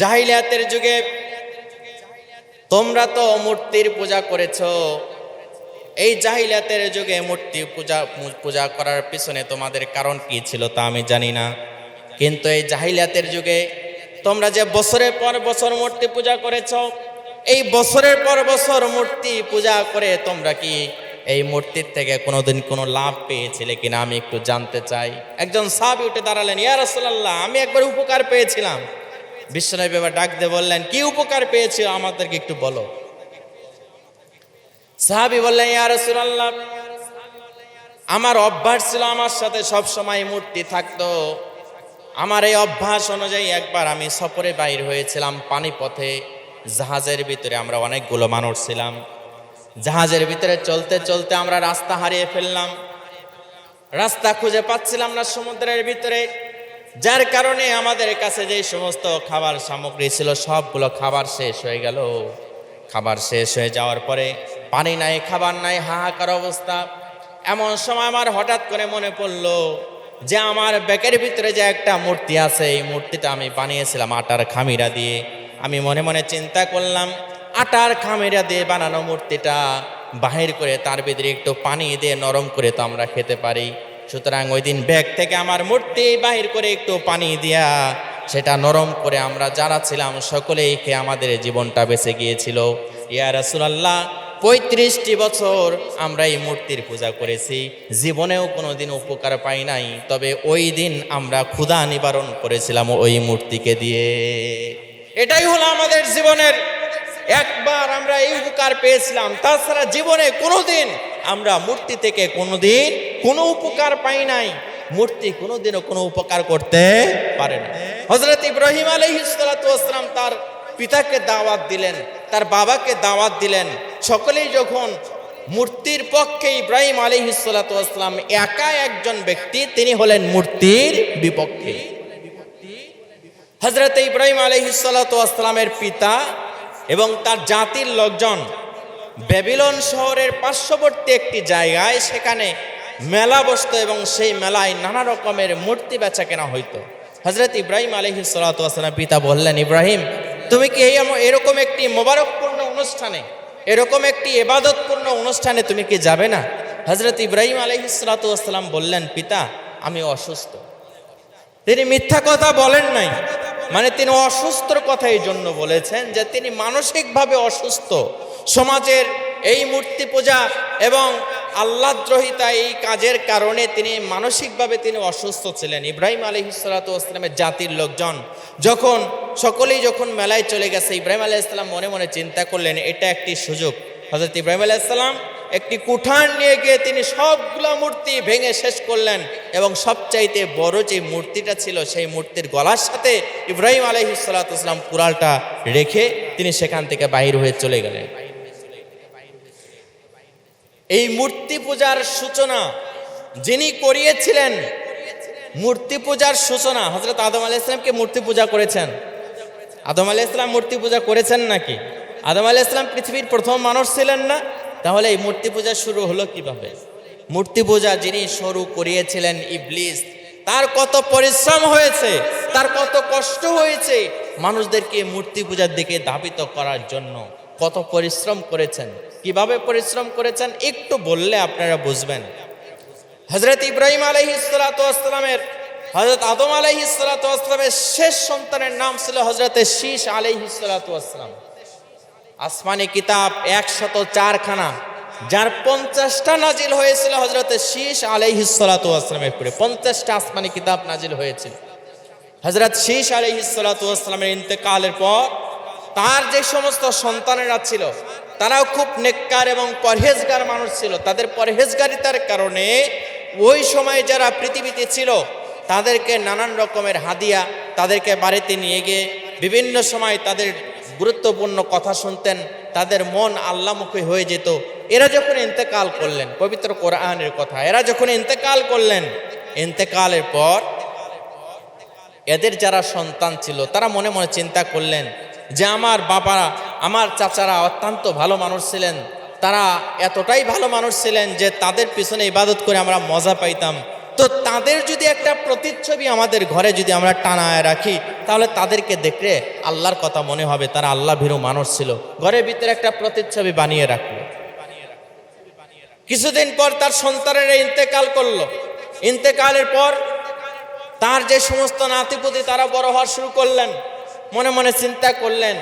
জাহিলিয়াতের যুগে তোমরা তো মূর্তির পূজা করেছ। এই জাহিলিয়াতের যুগে মূর্তি পূজা পূজা করার পিছনে তোমাদের কারণ কি ছিল তা আমি জানি না। কিন্তু এই জাহিলিয়াতের যুগে তোমরা যে বছরের পর বছর মূর্তি পূজা করেছ, এই বছরের পর বছর মূর্তি পূজা করে তোমরা কি এই মূর্তির থেকে কোনোদিন কোনো লাভ পেয়েছিলে কিনা আমি একটু জানতে চাই। একজন সাহাবি উঠে দাঁড়ালেন, ইয়া রাসূলুল্লাহ, আমি একবার উপকার পেয়েছিলাম। বিশ্বনবী এবার ডাক দিয়ে বললেন, কি উপকার পেয়েছ আমাদেরকে একটু বলো? সাহাবি বললেন, ইয়া রাসূলুল্লাহ, আমার অভ্যাস ছিল আমার সাথে সব সময় মূর্তি থাকতো। আমার এই অভ্যাস অনুযায়ী একবার আমি সফরে বাইর হয়েছিলাম পানিপথে। জাহাজের ভিতরে আমরা অনেকগুলো মানুষ ছিলাম। জাহাজের ভিতরে চলতে চলতে আমরা রাস্তা হারিয়ে ফেললাম। রাস্তা খুঁজে পাচ্ছিলাম না সমুদ্রের ভিতরে। যার কারণে আমাদের কাছে যে সমস্ত খাবার সামগ্রী ছিল, সবগুলো খাবার শেষ হয়ে গেল। খাবার শেষ হয়ে যাওয়ার পরে পানি নাই, খাবার নাই, হাহাকার অবস্থা। এমন সময় আমার হঠাৎ করে মনে পড়ল যে আমার ব্যাগের ভিতরে যে একটা মূর্তি আছে, এই মূর্তিটা আমি বানিয়েছিলাম আটার খামিরা দিয়ে। আমি মনে মনে চিন্তা করলাম, আটার খামিরা দিয়ে বানানো মূর্তিটা বাহির করে তার ভিতরে একটু পানি দিয়ে নরম করে তো আমরা খেতে পারি। সুতরাং ওই দিন ব্যাগ থেকে আমার মূর্তি বাহির করে একটু পানি দিয়া সেটা নরম করে আমরা যারা ছিলাম সকলেই খেয়ে আমাদের জীবনটা বেঁচে গিয়েছিল। ইয়া রাসুলাল্লাহ, পঁয়ত্রিশটি বছর আমরা এই মূর্তির পূজা করেছি। জীবনেও কোনো দিন উপকার পাই নাই, তবে ওই দিন আমরা ক্ষুধা নিবারণ করেছিলাম ওই মূর্তিকে দিয়ে। এটাই হলো আমাদের জীবনের, একবার আমরা এই উপকার পেয়েছিলাম, তাছাড়া জীবনে কোনোদিন আমরা মূর্তি থেকে কোনোদিন কোনো উপকার পাই নাই। মূর্তি কোনোদিনও কোনো উপকার করতে পারে না। হজরত ইব্রাহিম আলহিসাম তার পিতাকে দাওয়াত দিলেন, তার বাবাকে দাওয়াত দিলেন। সকলেই যখন মূর্তির পক্ষে ইব্রাহিম আলহিসাম একা একজন ব্যক্তি, তিনি হলেন মূর্তির বিপক্ষে। হজরত ইব্রাহিম আলহিসাল্লামের পিতা এবং তার জাতির লোকজন বেবিলন শহরের পার্শ্ববর্তী একটি জায়গায় সেখানে মেলা বসত এবং সেই মেলায় নানা রকমের মূর্তি বেচা কেনা হইতো। হজরত ইব্রাহিম আলহি সাল্লাম পিতা বললেন, ইব্রাহিম, তুমি কি এই এরকম একটি মোবারকপূর্ণ অনুষ্ঠানে, এরকম একটি এবাদতপূর্ণ অনুষ্ঠানে তুমি কি যাবে না? হজরত ইব্রাহিম আলহি সাল্লাম বললেন, পিতা, আমি অসুস্থ। তিনি মিথ্যা কথা বলেন নাই। মানে তিনি অসুস্থর কথা এই জন্য বলেছেন যে তিনি মানসিকভাবে অসুস্থ। সমাজের এই মূর্তি পূজা এবং আল্লাদ্রোহিতা এই কাজের কারণে তিনি মানসিকভাবে তিনি অসুস্থ ছিলেন। ইব্রাহিম আলী ইসলাতামের জাতির লোকজন যখন, সকলেই যখন মেলায় চলে গেছে, ইব্রাহিম আলাহ ইসলাম মনে মনে চিন্তা করলেন, এটা একটি সুযোগ। হজরত ইব্রাহিম আলাহ ইসলাম একটি কুঠার নিয়ে গিয়ে তিনি সবগুলো মূর্তি ভেঙে শেষ করলেন এবং সবচাইতে বড় যে মূর্তিটা ছিল, সেই মূর্তির গলার সাথে ইব্রাহিম আলহিসাল্লাম কুড়ালটা রেখে তিনি সেখান থেকে বাহির হয়ে চলে গেলেন। এই মূর্তি পূজার সূচনা যিনি করিয়েছিলেন, মূর্তি পূজার সূচনা হজরত আদম আলাহ ইসলামকে মূর্তি পূজা করেছেন? আদম আলাহ ইসলাম মূর্তি পূজা করেছেন নাকি? আদম আলাহ ইসলাম পৃথিবীর প্রথম মানুষ ছিলেন না? তাহলে এই মূর্তি পূজা শুরু হলো কীভাবে? মূর্তি পূজা যিনি শুরু করিয়েছিলেন ইবলিস, তার কত পরিশ্রম হয়েছে, তার কত কষ্ট হয়েছে, মানুষদেরকে মূর্তি পূজার দিকে ধাবিত করার জন্য। কত পরিশ্রম করেছেন? কীভাবে পরিশ্রম করেছেন? একটু বললে আপনারা বুঝবেন। হজরত ইব্রাহিম আলহিসামের হজরত আদম আলহিসামের শেষ সন্তানের নাম ছিল হজরত শীষ আলহিসাম আসমানি কিতাব একশত চারখানা, যার পঞ্চাশটা নাজিল হয়েছিল হজরত শীষ আলহিসামের উপরে। পঞ্চাশটা আসমানি কিতাব নাজিল হয়েছিল। হজরত শীষ আলহিসামের ইন্তেকালের পর তার যে সমস্ত সন্তানেরা ছিল, তারাও খুব নেককার এবং পরহেজগার মানুষ ছিল। তাদের পরহেজগারিতার কারণে ওই সময় যারা পৃথিবীতে ছিল, তাদেরকে নানান রকমের হাদিয়া তাদেরকে বাড়িতে নিয়ে গিয়ে বিভিন্ন সময় তাদের গুরুত্বপূর্ণ কথা শুনতেন, তাদের মন আল্লামুখী হয়ে যেত। এরা যখন ইন্তেকাল করলেন, পবিত্র কোরআনের কথা, এরা যখন ইন্তেকাল করলেন, ইন্তেকালের পর এদের যারা সন্তান ছিল, তারা মনে মনে চিন্তা করলেন যে আমার বাবারা, আমার চাচারা অত্যন্ত ভালো মানুষ ছিলেন। তারা এতটাই ভালো মানুষ ছিলেন যে তাদের পিছনে ইবাদত করে আমরা মজা পাইতাম। তো তাদের যদি একটা প্রতিচ্ছবি আমাদের ঘরে যদি আমরা টানায় রাখি, তাহলে তাদেরকে দেখলে আল্লাহর কথা মনে হবে, তারা আল্লাহ ভীরু মানুষ ছিল। ঘরের ভিতরে একটা প্রতিচ্ছবি বানিয়ে রাখল। কিছুদিন পর তার সন্তানের ইন্তেকাল করল। ইন্তেকালের পর তার যে সমস্ত নাতিপুতি, তারা বড় হওয়া শুরু করলেন। মনে মনে চিন্তা করলেন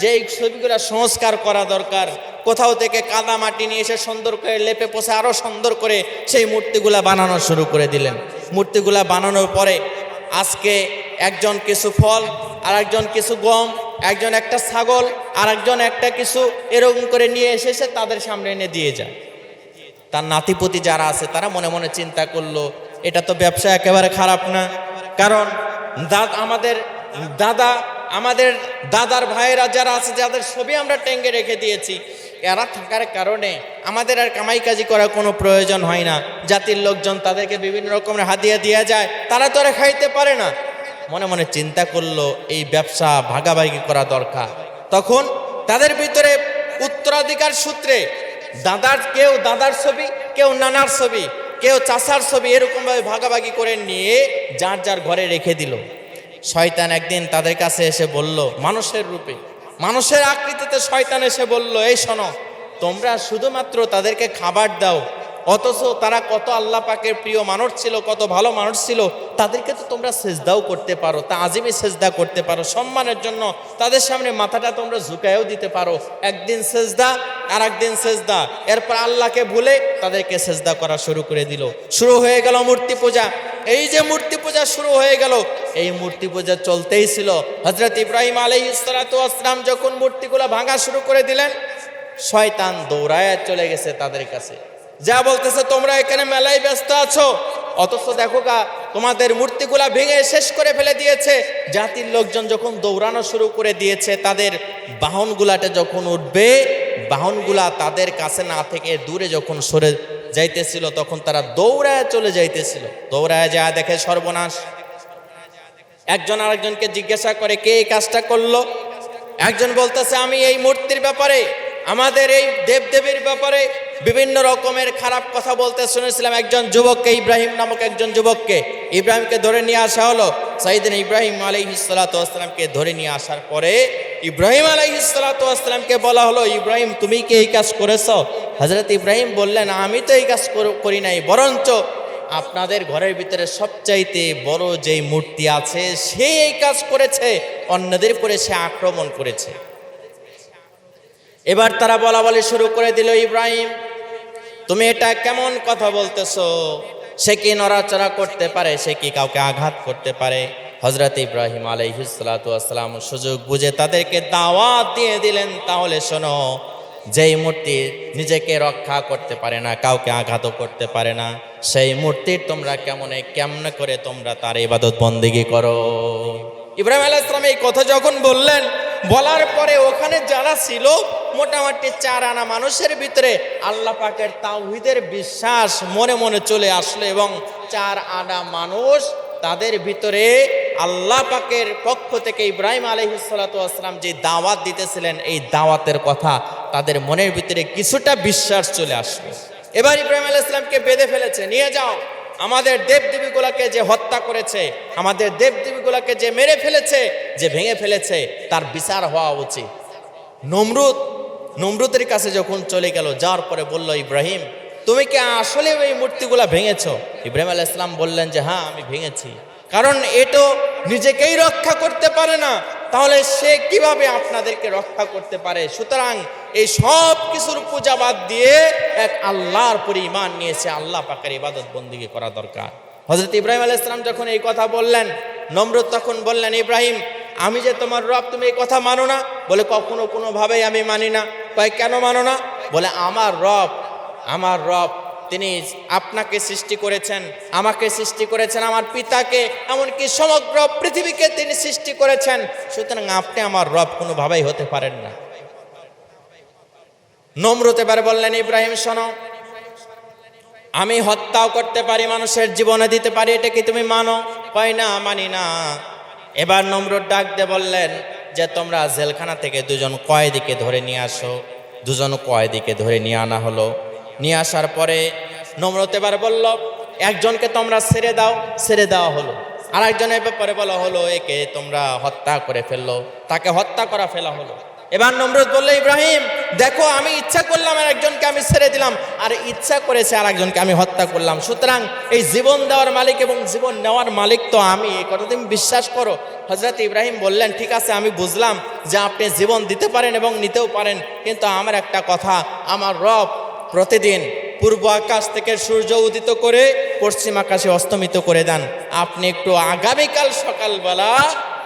যে এই ছবিগুলো সংস্কার করা দরকার। কোথাও থেকে কাদা মাটি নিয়ে এসে সুন্দর করে লেপে পোষে আরও সুন্দর করে সেই মূর্তিগুলা বানানো শুরু করে দিলেন। মূর্তিগুলা বানানোর পরে আজকে একজন কিছু ফল আর একজন কিছু গম, একজন একটা ছাগল আর একজন একটা কিছু এরকম করে নিয়ে এসে এসে তাদের সামনে এনে দিয়ে যায়। তার নাতিপতি যারা আছে, তারা মনে মনে চিন্তা করল, এটা তো ব্যবসা একেবারে খারাপ না। কারণ দাদ আমাদের দাদা আমাদের দাদার ভাইয়েরা যারা আছে, যাদের ছবি আমরা টেঙ্গে রেখে দিয়েছি, এরা থাকার কারণে আমাদের আর কামাই কাজি করার কোনো প্রয়োজন হয় না। জাতির লোকজন তাদেরকে বিভিন্ন রকমের হাদিয়া দেওয়া যায়, তারা তো আর খাইতে পারে না। মনে মনে চিন্তা করল, এই ব্যবসা ভাগাভাগি করা দরকার। তখন তাদের ভিতরে উত্তরাধিকার সূত্রে দাদার কেউ দাদার ছবি, কেউ নানার ছবি, কেউ চাষার ছবি এরকমভাবে ভাগাভাগি করে নিয়ে যার যার ঘরে রেখে দিল। শয়তান একদিন তাদের কাছে এসে বলল, মানুষের রূপে, মানুষের আকৃতিতে শয়তান এসে বলল, এই শোনো, তোমরা শুধুমাত্র তাদেরকে খাবার দাও অথচ তারা কত আল্লাহ পাকের প্রিয় মানুষ ছিল, কত ভালো মানুষ ছিল, তাদেরকে তো তোমরা সেজদাও করতে পারো তা আজিমে সেজদা করতে পারো, সম্মানের জন্য তাদের সামনে মাথাটা তোমরা ঝুঁকায়ও দিতে পারো। একদিন সেজদা আর একদিন সেজদা। এরপর আল্লাহকে ভুলে তাদেরকে সেজদা করা শুরু করে দিল। শুরু হয়ে গেল মূর্তি পূজা। এই যে মূর্তি পূজা শুরু হয়ে গেল, এই মূর্তি পূজা চলতেই ছিল। হজরত ইব্রাহিম আলাই আসলাম যখন মূর্তিগুলো ভাঙা শুরু করে দিলেন, শয়তান দৌড়ায় চলে গেছে তাদের কাছে। যা বলতেছে, তোমরা এখানে মেলায় ব্যস্ত আছো। অথচ দেখো গা, তোমাদের মূর্তিগুলা ভেঙে শেষ করে ফেলে দিয়েছে। জাতির লোকজন যখন দৌড়ানো শুরু করে দিয়েছে, তাদের বাহনগুলাতে যখন উঠবে, বাহনগুলা তাদের কাছে না থেকে দূরে যখন সরে যাইতেছিল, তখন তারা দৌড়ায় চলে যাইতেছিল। দৌড়ায় যা দেখে সর্বনাশ। একজন আরেকজনকে জিজ্ঞাসা করে, কে এই কাজটা করল? একজন বলতেছে, আমি এই মূর্তির ব্যাপারে, আমাদের এই দেবদেবীর ব্যাপারে বিভিন্ন রকমের খারাপ কথা বলতে শুনেছিলাম একজন যুবককে, ইব্রাহিম নামক একজন যুবককে। ইব্রাহিমকে ধরে নিয়ে আসা হলো। সাইদিন ইব্রাহিম আলাইহিসালাতামকে ধরে নিয়ে আসার পরে ইব্রাহিম আলাইহিসালাতামকে বলা হলো, ইব্রাহিম, তুমি কি এই কাজ করেছ? হজরত ইব্রাহিম বললেন, আমি তো এই কাজ কর- করি নাই। বরঞ্চ আপনাদের ঘরের ভিতরে সবচাইতে বড় যেই মূর্তি আছে, সে এই কাজ করেছে। অন্যদের উপরে সে আক্রমণ করেছে। এবার তারা বলা বলি শুরু করে দিল, ইব্রাহিম তুমি এটা কেমন কথা বলতেছো? সে কি নড়াচড়া করতে পারে? সে কি কাউকে আঘাত করতে পারে? হজরত ইব্রাহিম আলাইহিসালাম সুযোগ বুঝে তাদেরকে দাওয়াত দিয়ে দিলেন। তাহলে শোনো, যেই মূর্তি নিজেকে রক্ষা করতে পারে না, কাউকে আঘাতও করতে পারে না, সেই মূর্তির তোমরা কেমন কেমন করে তোমরা তার ইবাদত বন্দিগি করো? ইব্রাহিম আলাহ ইসলাম এই কথা যখন বললেন বলার পরে ওখানে যারা ছিল, মোটামুটি চার আনা মানুষের ভিতরে আল্লাহ পাকের তাওহিদের বিশ্বাস মনে মনে চলে আসলো এবং চার আনা মানুষ তাদের ভিতরে আল্লাহ পাকের পক্ষ থেকে ইব্রাহিম আলহিসাল্লাম যে দাওয়াত দিতেছিলেন, এই দাওয়াতের কথা তাদের মনের ভিতরে কিছুটা বিশ্বাস চলে আসলো। এবার ইব্রাহিম আলাহ ইসলামকে বেঁধে ফেলেছে, নিয়ে যাও। আমাদের দেবদেবীগুলাকে যে হত্যা করেছে, আমাদের দেবদেবীগুলাকে যে মেরে ফেলেছে, যে ভেঙে ফেলেছে, তার বিচার হওয়া উচিত। নমরুদ, নমরুদের কাছে যখন চলে গেল, যাওয়ার পরে বলল, ইব্রাহিম, তুমি কি আসলে এই মূর্তিগুলা ভেঙেছ? ইব্রাহিম আলাহ ইসলাম বললেন যে হ্যাঁ আমি ভেঙেছি। কারণ এটো নিজেকেই রক্ষা করতে পারে না। তাহলে সে কীভাবে আপনাদেরকে রক্ষা করতে পারে? সুতরাং এই সব কিছুর পূজা বাদ দিয়ে এক আল্লাহর পরিমাণ নিয়েছে আল্লাহ পাকের ইবাদত বন্দিগি করা দরকার। হজরত ইব্রাহিম আলাহ ইসলাম যখন এই কথা বললেন নমরুদ তখন বললেন, ইব্রাহিম, আমি যে তোমার রব, তুমি এই কথা মানো না? বলে, কখনো কোনোভাবেই আমি মানি না। কয়, কেন মানো না? বলে, আমার রব আমার রব, তিনি আপনাকে সৃষ্টি করেছেন, আমাকে সৃষ্টি করেছেন, আমার পিতাকে, এমনকি সমগ্র পৃথিবীকে তিনি সৃষ্টি করেছেন। সুতরাং আপনি আমার রব, কোনোভাবেই হতে পারেন না। নমরুত এবার বললেন, ইব্রাহিম, শোনো আমি হত্যাও করতে পারি, মানুষের জীবনে দিতে পারি, এটা কি তুমি মানো? কয়, না, মানি না। এবার নমরুদ ডাক দিয়ে বললেন যে, তোমরা জেলখানা থেকে দুজন কয়েদিকে ধরে নিয়ে আসো? দুজন কয়েদিকে ধরে নিয়ে আনা হলো? নিয়ে আসার পরে নম্রত এবার বলল, একজনকে তোমরা ছেড়ে দাও, ছেড়ে দেওয়া হলো। আর একজনের ব্যাপারে বলা হলো, একে তোমরা হত্যা করে ফেলল। তাকে হত্যা করা ফেলা হলো। এবার নমরুদ বলল, ইব্রাহিম, দেখো, আমি ইচ্ছা করলাম আর একজনকে আমি ছেড়ে দিলাম, আর ইচ্ছা করেছে আর একজনকে আমি হত্যা করলাম। সুতরাং এই জীবন দেওয়ার মালিক এবং জীবন নেওয়ার মালিক তো আমি। এই কথা তুমি বিশ্বাস করো? হজরত ইব্রাহিম বললেন, ঠিক আছে, আমি বুঝলাম যে আপনি জীবন দিতে পারেন এবং নিতেও পারেন, কিন্তু আমার একটা কথা, আমার রব প্রতিদিন পূর্ব আকাশ থেকে সূর্য উদিত করে পশ্চিম আকাশে অস্তমিত করে দেন। আপনি একটু আগামীকাল সকালবেলা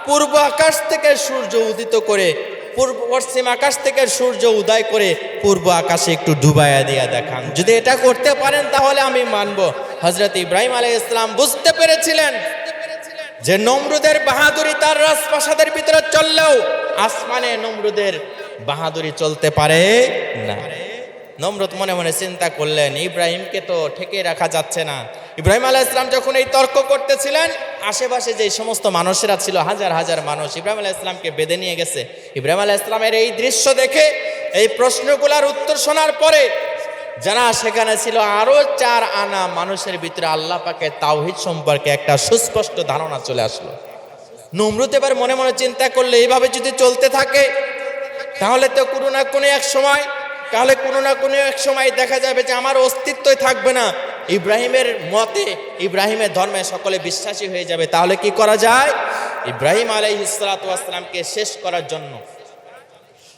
পূর্ব আকাশ থেকে সূর্য উদিত করে পূর্ব পশ্চিম আকাশ থেকে সূর্য উদয় করে পূর্ব আকাশে একটু ডুবাইয়া দিয়া দেখান। যদি এটা করতে পারেন তাহলে আমি মানব। হজরত ইব্রাহিম আলাই ইসলাম বুঝতে পেরেছিলেন যে নমরুদের বাহাদুরি তার রাজপ্রাসাদের ভিতরে চললেও আসমানে নমরুদের বাহাদুরি চলতে পারে না। নমরুদ মনে মনে চিন্তা করলেন, ইব্রাহিমকে তো ঠেকে রাখা যাচ্ছে না। ইব্রাহিম আলাহ ইসলাম যখন এই তর্ক করতেছিলেন, আশেপাশে যে সমস্ত মানুষেরা ছিল, হাজার হাজার মানুষ, ইব্রাহিম আলাহ ইসলামকে বেঁধে নিয়ে গেছে। ইব্রাহিম আলাহ ইসলামের এই দৃশ্য দেখে, এই প্রশ্নগুলার উত্তর শোনার পরে, যারা সেখানে ছিল আরও চার আনা মানুষের ভিতরে আল্লাহ পাকে তাওহিদ সম্পর্কে একটা সুস্পষ্ট ধারণা চলে আসলো। নমরুদ এবার মনে মনে চিন্তা করলে, এইভাবে যদি চলতে থাকে, তাহলে তো কোনো না কোনো এক সময়, তাহলে কোনো না কোনো এক সময় দেখা যাবে যে আমার অস্তিত্বই থাকবে না। ইব্রাহিমের মতে ইব্রাহিমের ধর্মে সকলে বিশ্বাসী হয়ে যাবে, তাহলে কি করা যায়? ইব্রাহিম আলাই ইসলাতামকে শেষ করার জন্য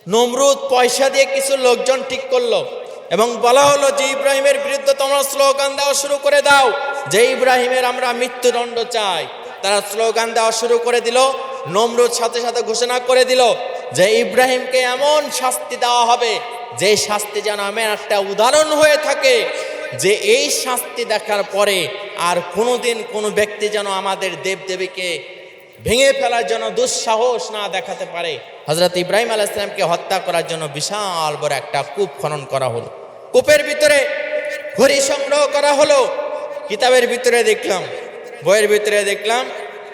নমরুদ পয়সা দিয়ে কিছু লোকজন ঠিক করল এবং বলা হলো যে, ইব্রাহিমের বিরুদ্ধে তোমরা স্লোগান দেওয়া শুরু করে দাও। যে ইব্রাহিমের আমরা মৃত্যুদণ্ড চাই। তারা স্লোগান দেওয়া শুরু করে দিল, নমরুদ সাথে সাথে ঘোষণা করে দিল যে, ইব্রাহিমকে এমন শাস্তি দেওয়া হবে, যে শাস্তি যেন আমি একটা উদাহরণ হয়ে থাকে। যে এই শাস্তি দেখার পরে আর কোনোদিন কোনো ব্যক্তি যেন আমাদের দেবদেবীকে ভেঙে ফেলার জন্য দুঃসাহস না দেখাতে পারে। হজরত ইব্রাহিম আলাহ ইসলামকে হত্যা করার জন্য বিশাল বড় একটা কূপ খনন করা হলো। কূপের ভিতরে ঘড়ি সংগ্রহ করা হলো। কিতাবের ভিতরে দেখলাম, বইয়ের ভিতরে দেখলাম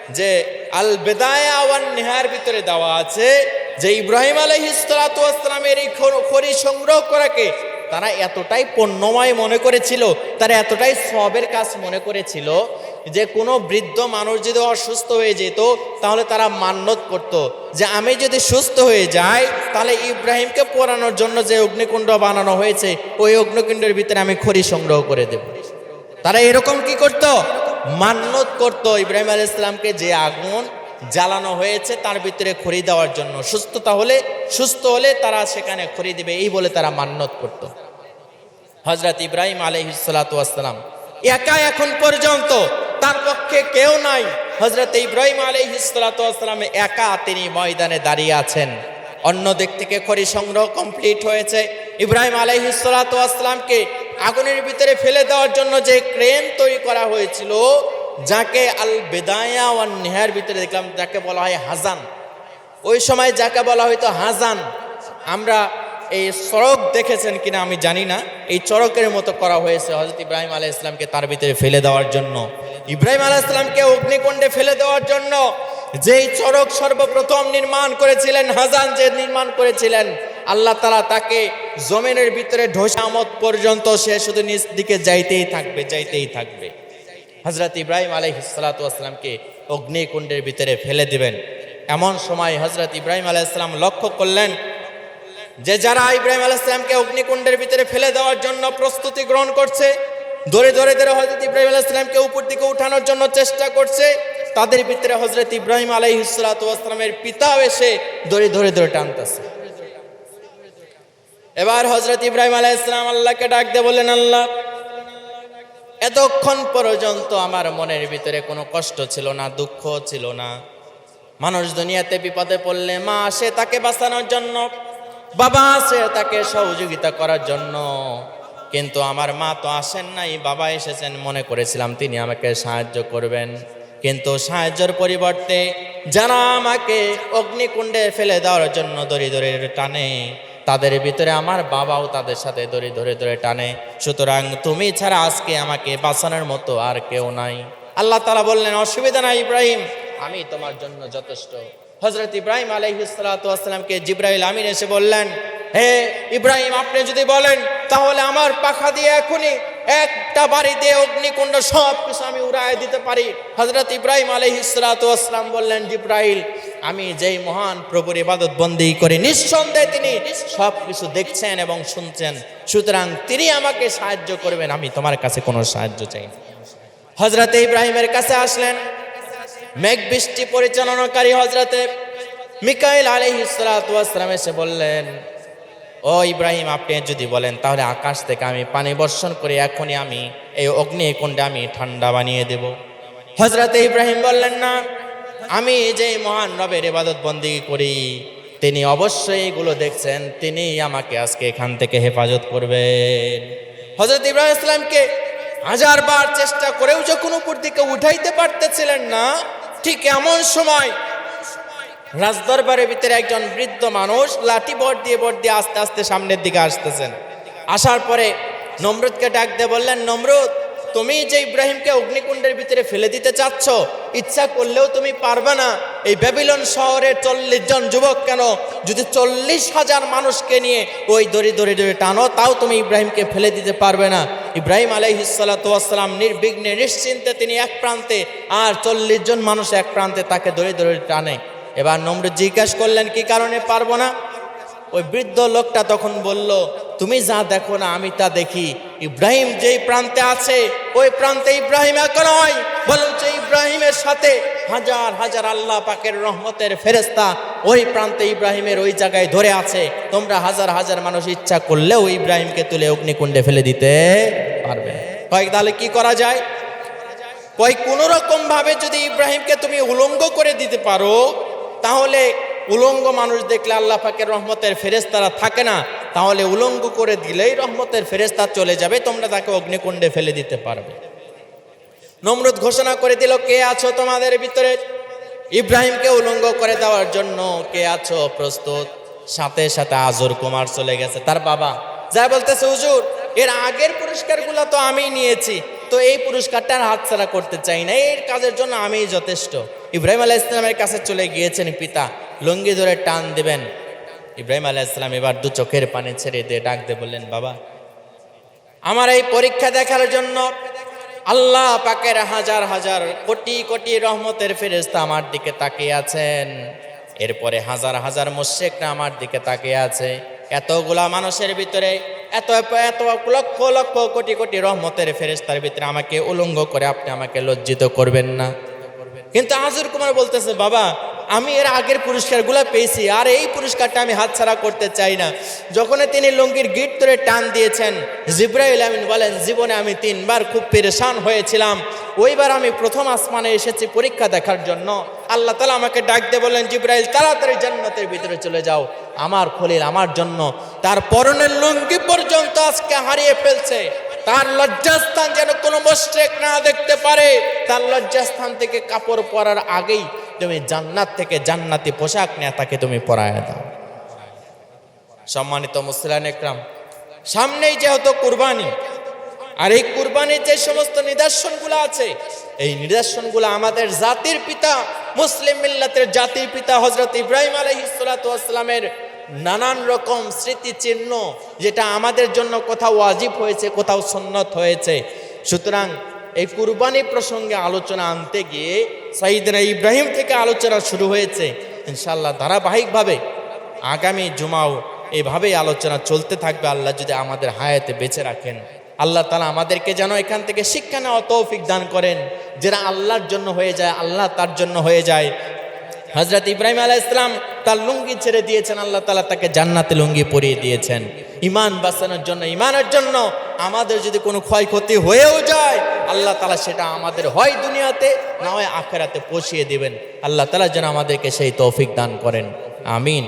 যে আল বেদায়া নেহার ভিতরে দেওয়া আছে যে ইব্রাহিম আলহিসামের এই খড়ি সংগ্রহ করাকে তারা এতটাই পণ্যময় মনে করেছিল, তারা এতটাই সবের কাজ মনে করেছিল যে কোনো বৃদ্ধ মানুষ যদি অসুস্থ হয়ে যেত, তাহলে তারা মান্যত করত। যে আমি যদি সুস্থ হয়ে যাই, তাহলে ইব্রাহিমকে পোড়ানোর জন্য যে অগ্নিকুণ্ড বানানো হয়েছে, ওই অগ্নিকুণ্ডের ভিতরে আমি খড়ি সংগ্রহ করে দেব। তারা এরকম কি করত? মান্যত করত। ইব্রাহিম আল ইসলামকে যে আগুন জ্বালানো হয়েছে, তার ভিতরে খড়ি দেওয়ার জন্য। সুস্থতা হলে, সুস্থ হলে তারা সেখানে খড়ি দিবে, এই বলে তারা মান্যত করত। হজরত ইব্রাহিম আলহিসাল্লাম একা এখন পর্যন্ত তার পক্ষে কেউ নাই। হজরত ইব্রাহিম আলহিসাল্লাম একা তিনি ময়দানে দাঁড়িয়ে আছেন। অন্য দিক থেকে খড়ি সংগ্রহ কমপ্লিট হয়েছে। ইব্রাহিম আলহিসাল্লামকে আগুনের ভিতরে ফেলে দেওয়ার জন্য যে ক্রেন তৈরি করা হয়েছিল যাকে আল বেদায়া ওয়ান নেহার ভিতরে দেখলাম, যাকে বলা হয় হাজান। ওই সময় যাকে বলা হয়তো হাজান, আমরা এই সড়ক দেখেছেন কিনা আমি জানি না। এই চড়কের মতো করা হয়েছে হজরত ইব্রাহিম আলাহ ইসলামকে তার ভিতরে ফেলে দেওয়ার জন্য। ইব্রাহিম আলাহ ইসলামকে অগ্নিকুণ্ডে ফেলে দেওয়ার জন্য যেই চড়ক সর্বপ্রথম নির্মাণ করেছিলেন, হাজান যে নির্মাণ করেছিলেন, আল্লাহ তালা তাকে জমিনের ভিতরে ঢোসামত পর্যন্ত সে শুধু নিজ দিকে যাইতেই থাকবে যাইতেই থাকবে। হজরত ইব্রাহিম আলহিসাল্লামকে অগ্নিকুণ্ডের ভিতরে ফেলে দিবেন। এমন সময় হজরত ইব্রাহিম আলাইসালাম লক্ষ্য করলেন যে যারা ইব্রাহিম আলাইসালামকে অগ্নিকুণ্ডের ভিতরে ফেলে দেওয়ার জন্য প্রস্তুতি গ্রহণ করছে ধরে ধরে ধরে হজরত ইব্রাহিম আলাইসালামকে উপর দিকে উঠানোর জন্য চেষ্টা করছে, তাদের ভিতরে হজরত ইব্রাহিম আলাইহিসালামের পিতাও এসে ধরে ধরে ধরে টানতেছে। এবার হজরত ইব্রাহিম আলাইসালাম আল্লাহকে ডাক দিয়ে বললেন, আল্লাহ এতক্ষণ পর্যন্ত আমার মনের ভিতরে কোনো কষ্ট ছিল না, দুঃখ ছিল না। মানুষ দুনিয়াতে বিপদে পড়লে মা আসে তাকে বাঁচানোর জন্য, বাবা আসে তাকে সহযোগিতা করার জন্য। কিন্তু আমার মা তো আসেন নাই, বাবা এসেছেন মনে করেছিলাম তিনি আমাকে সাহায্য করবেন। কিন্তু সাহায্যের পরিবর্তে যারা আমাকে অগ্নিকুণ্ডে ফেলে দেওয়ার জন্য দড়ি দড়ি টানে তাদের ভিতরে আমার বাবাও তাদের সাথে ধরে ধরে ধরে টানে। সুতরাং তুমি ছাড়া আজকে আমাকে বাঁচানোর মতো আর কেউ নাই। আল্লাহ তালা বললেন, অসুবিধা নাই ইব্রাহিম, আমি তোমার জন্য যথেষ্ট। হজরত ইব্রাহিম আলহিসামকে জিব্রাহিল আমিন এসে বললেন, হে ইব্রাহিম, আপনি যদি বলেন, তাহলে আমার পাখা দিয়ে এখনই একটা বাড়িতে অগ্নিকুণ্ড সব কিছু আমি উড়ায় দিতে পারি। হজরত ইব্রাহিম আলহিসাম বললেন জিব্রাহিল আমি যেই মহান প্রভুর ইবাদত বন্দি করে, নিঃসন্দেহে তিনি সব কিছু দেখছেন এবং শুনছেন। সুতরাং তিনি আমাকে সাহায্য করবেন, আমি তোমার কাছে কোনো সাহায্য চাই হজরত ইব্রাহিমের কাছে আসলেন। মেঘ বৃষ্টি পরিচালনাকারী হজরতে মিকাইল আলহিসাম এসে বললেন ও ইব্রাহিম, আপনি যদি বলেন, তাহলে আকাশ থেকে আমি পানি বর্ষণ করে এখনই আমি এই অগ্নিকুণ্ডে আমি ঠান্ডা বানিয়ে দেব। হজরতে ইব্রাহিম বললেন, না, আমি যে মহান রবের ইবাদত বন্দি করি, তিনি অবশ্যই এগুলো দেখছেন তিনি আমাকে আজকে এখান থেকে হেফাজত করবেন। হজরত ইব্রাহিম ইসলামকে হাজার বার চেষ্টা করেও যখন উপর দিকে উঠাইতে পারতেছিলেন না, ঠিক এমন সময় রাজদরবারের ভিতরে একজন বৃদ্ধ মানুষ লাঠি বট দিয়ে বট দিয়ে আস্তে আস্তে সামনের দিকে আসতেছেন। আসার পরে নমরুদকে ডাক দিয়ে বললেন, নমরুদ, তুমি যে ইব্রাহিমকে অগ্নিকুণ্ডের ভিতরে ফেলে দিতে চাচ্ছ, ইচ্ছা করলেও তুমি পারবে না। এই ব্যাবিলন শহরের চল্লিশ জন যুবক কেন? যদি চল্লিশ হাজার মানুষকে নিয়ে ওই দড়ি দড়ি দড়ি টানো, তাও তুমি ইব্রাহিমকে ফেলে দিতে পারবে না। ইব্রাহিম আলাইহিসালাম নির্বিঘ্নে, নিশ্চিন্তে তিনি এক প্রান্তে, আর চল্লিশ জন মানুষ এক প্রান্তে তাকে দড়ি দড়ি টানে। এবার নমরুদ জিজ্ঞাসা করলেন, কি কারণে পারব না? ওই বৃদ্ধ লোকটা তখন বলল, তুমি যা দেখো না, আমি তা দেখি। ইব্রাহিম যেই প্রান্তে আছে, ওই প্রান্তে ইব্রাহিম একা নয় বলছে ইব্রাহিমের সাথে হাজার হাজার আল্লাহ পাকের রহমতের ফেরেস্তা ওই প্রান্তে ইব্রাহিমের ওই জায়গায় ধরে আছে। তোমরা হাজার হাজার মানুষ ইচ্ছা করলেও ইব্রাহিমকে তুলে অগ্নিকুণ্ডে ফেলে দিতে পারবে কয়েক তাহলে কি করা যায়? কই কোনো রকম ভাবে যদি ইব্রাহিমকে তুমি উলঙ্গ করে দিতে পারো তাহলে উলঙ্গ মানুষ দেখলে আল্লাহ পাকের রহমতের ফেরেস্তারা থাকে না। তাহলে উলঙ্গ করে দিলেই রহমতের ফেরেস্তা চলে যাবে, তোমরা তাকে অগ্নিকুণ্ডে ফেলে দিতে পারবে। নমরুদ ঘোষণা করে দিল, কে আছো তোমাদের ভিতরে? ইব্রাহিমকে উলঙ্গ করে দেওয়ার জন্য, কে আছো? প্রস্তুত। সাথে সাথে আজর কুমার চলে গেছে, তার বাবা। যা বলতেছে, হুজুর, এর আগের পুরস্কারগুলো তো আমি নিয়েছি, তো এই পুরস্কারটা আর হাতছাড়া করতে চাই না, এর কাজের জন্য আমি যথেষ্ট। ইব্রাহিম আলাহ ইসলামের কাছে চলে গিয়েছেন পিতা। লুঙ্গি ধরে টান দেবেন। ইব্রাহিম আলাহ ইসলাম এবার দু চোখের পানি ছেড়ে দিয়ে ডাক দিয়ে বললেন, বাবা, আমার এই পরীক্ষা দেখার জন্য আল্লাহ পাকের হাজার হাজার কোটি কোটি রহমতের ফেরেস্তা আমার দিকে তাকিয়ে আছেন। এরপরে হাজার হাজার মোশেকরা আমার দিকে তাকিয়ে আছে। এতগুলা মানুষের ভিতরে এত এত লক্ষ লক্ষ কোটি কোটি রহমতের ফেরেস্তার ভিতরে আমাকে উলঙ্গ করে আপনি আমাকে লজ্জিত করবেন না। কিন্তু আজুর কুমার বলতেছে, বাবা, আমি এর আগের পুরস্কারগুলো পেয়েছি আর এই পুরস্কারটা আমি হাতছাড়া করতে চাই না। যখন তিনি লুঙ্গির গিট ধরে টান দিয়েছেন, জিব্রাইল আমিন বলেন, জীবনে আমি তিনবার খুব পেরেশান হয়েছিলাম। ওইবার আমি প্রথম আসমানে এসেছি পরীক্ষা দেখার জন্য। আল্লাহ তালা আমাকে ডাক দিয়ে বললেন, জিব্রাইল, তাড়াতাড়ি জান্নাতের ভিতরে চলে যাও। আমার খলিল আমার জন্য। তার পরনের লুঙ্গি পর্যন্ত আজকে হারিয়ে ফেলছে। তার লজ্জাস্থান যেন কোনো মোশ্রেক না দেখতে পারে। তার লজ্জাস্থান থেকে কাপড় পরার আগেই তুমি জান্নাত থেকে জান্নাতি পোশাক নিয়ে তাকে তুমি পরায় দাও। সম্মানিত মুসলান একরাম, সামনেই যেহেতু কুরবানি, আর এই কুরবানির যে সমস্ত নিদর্শনগুলো আছে, এই নিদর্শনগুলো আমাদের জাতির পিতা, মুসলিম মিল্লাতের জাতির পিতা হজরত ইব্রাহিম আলহিসামের নানান রকম স্মৃতিচিহ্ন যেটা আমাদের জন্য কোথাও ওয়াজিব হয়েছে, কোথাও সন্ন্যত হয়েছে। সুতরাং এই কুরবানি প্রসঙ্গে আলোচনা আনতে গিয়ে সাইদিনা ইব্রাহিম থেকে আলোচনা শুরু হয়েছে। ইনশাল্লাহ ধারাবাহিকভাবে আগামী জুমাও এভাবেই আলোচনা চলতে থাকবে। আল্লাহ যদি আমাদের হায়াতে বেঁচে রাখেন। আল্লাহ তালা আমাদেরকে যেন এখান থেকে শিক্ষা নেওয়া তৌফিক দান করেন। যেটা আল্লাহর জন্য হয়ে যায়, আল্লাহ তার জন্য হয়ে যায়। হজরত ইব্রাহিম আলাহ ইসলাম তার লুঙ্গি ছেড়ে দিয়েছেন, আল্লাহ তালা তাকে জান্নাতে লুঙ্গি পরিয়ে দিয়েছেন। ইমান বাঁচানোর জন্য ইমানের জন্য আমাদের যদি কোনো ক্ষয়ক্ষতি হয়েও যায়, আল্লাহ তালা সেটা আমাদের হয় দুনিয়াতে, না হয় আখেরাতে পৌঁছিয়ে দিবেন। আল্লাহ তালা যেন আমাদেরকে সেই তৌফিক দান করেন। আমিন।